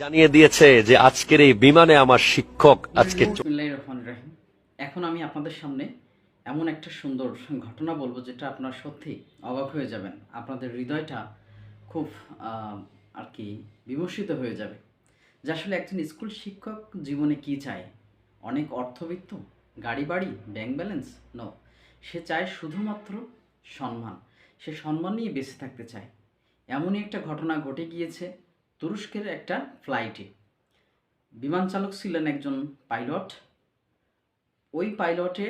জানিয়ে দিয়েছে যে আজকের এই বিমানে আমার শিক্ষক আজকে এখন আমি আপনাদের সামনে এমন একটা সুন্দর ঘটনা বলব যেটা আপনার সত্যি অবাক হয়ে যাবেন। আপনাদের হৃদয়টা খুব আর কি বিমর্ষিত হয়ে যাবে। যে আসলে একজন স্কুল শিক্ষক জীবনে কি চায়? অনেক অর্থবিত্ত? গাড়ি বাড়ি? ব্যাংক ব্যালেন্স নো সে চায় শুধুমাত্র সম্মান। সে সম্মান নিয়ে বেঁচে থাকতে চায়। এমনই একটা ঘটনা ঘটে গিয়েছে তুরস্কের একটা ফ্লাইটে। বিমান চালক ছিলেন একজন পাইলট। ওই পাইলটে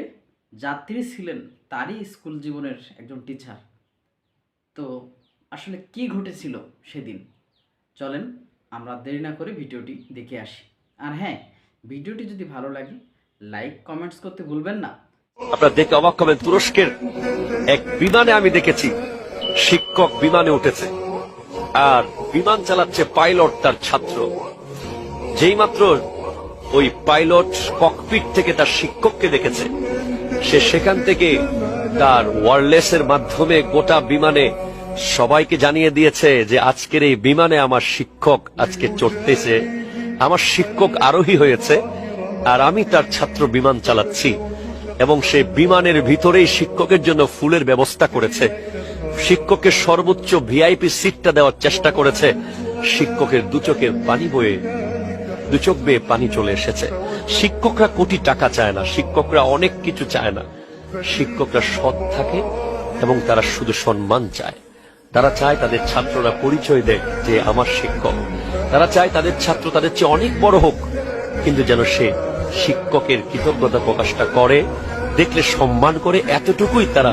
যাত্রী ছিলেন তারই স্কুল জীবনের একজন টিচার তো আসলে কি ঘটেছিল সেদিন? চলেন আমরা দেরি না করে ভিডিওটি দেখে আসি। আর হ্যাঁ ভিডিওটি যদি ভালো লাগে লাইক কমেন্টস করতে ভুলবেন না। আপনারা দেখে অবাক হবেন, তুরস্কের এক বিমানে আমি দেখেছি, শিক্ষক বিমানে উঠেছে। আর বিমান চালাচ্ছে পাইলট তার ছাত্র। যেই মাত্র ওই পাইলট ককপিট থেকে তার শিক্ষককে দেখেছে, সে সেখান থেকে তার ওয়ারলেসের মাধ্যমে গোটা বিমানে সবাইকে জানিয়ে দিয়েছে যে আজকের এই বিমানে আমার শিক্ষক আজকে চড়তেছে, আমার শিক্ষক আরোহী হয়েছে, আর আমি তার ছাত্র বিমান চালাচ্ছি এবং সে বিমানের ভিতরেই শিক্ষকের জন্য ফুলের ব্যবস্থা করেছে। শিক্ষকের সর্বোচ্চ ভিআইপি সিটটা দেওয়ার চেষ্টা করেছে। শিক্ষকের দু চোখের পানি বয়ে, দু চোখ বেয়ে পানি চলে এসেছে। শিক্ষকরা কোটি টাকা চায় না, শিক্ষকরা অনেক কিছু চায় না। শিক্ষকরা সৎ থাকে এবং তারা শুধু সম্মান চায়। তারা চায় তাদের ছাত্ররা পরিচয় দেয় যে আমার শিক্ষক। তারা চায় তাদের ছাত্র তাদের চেয়ে অনেক বড় হোক, কিন্তু যেন সে শিক্ষকের কৃতজ্ঞতা প্রকাশটা করে, দেখলে সম্মান করে, এতটুকুই তারা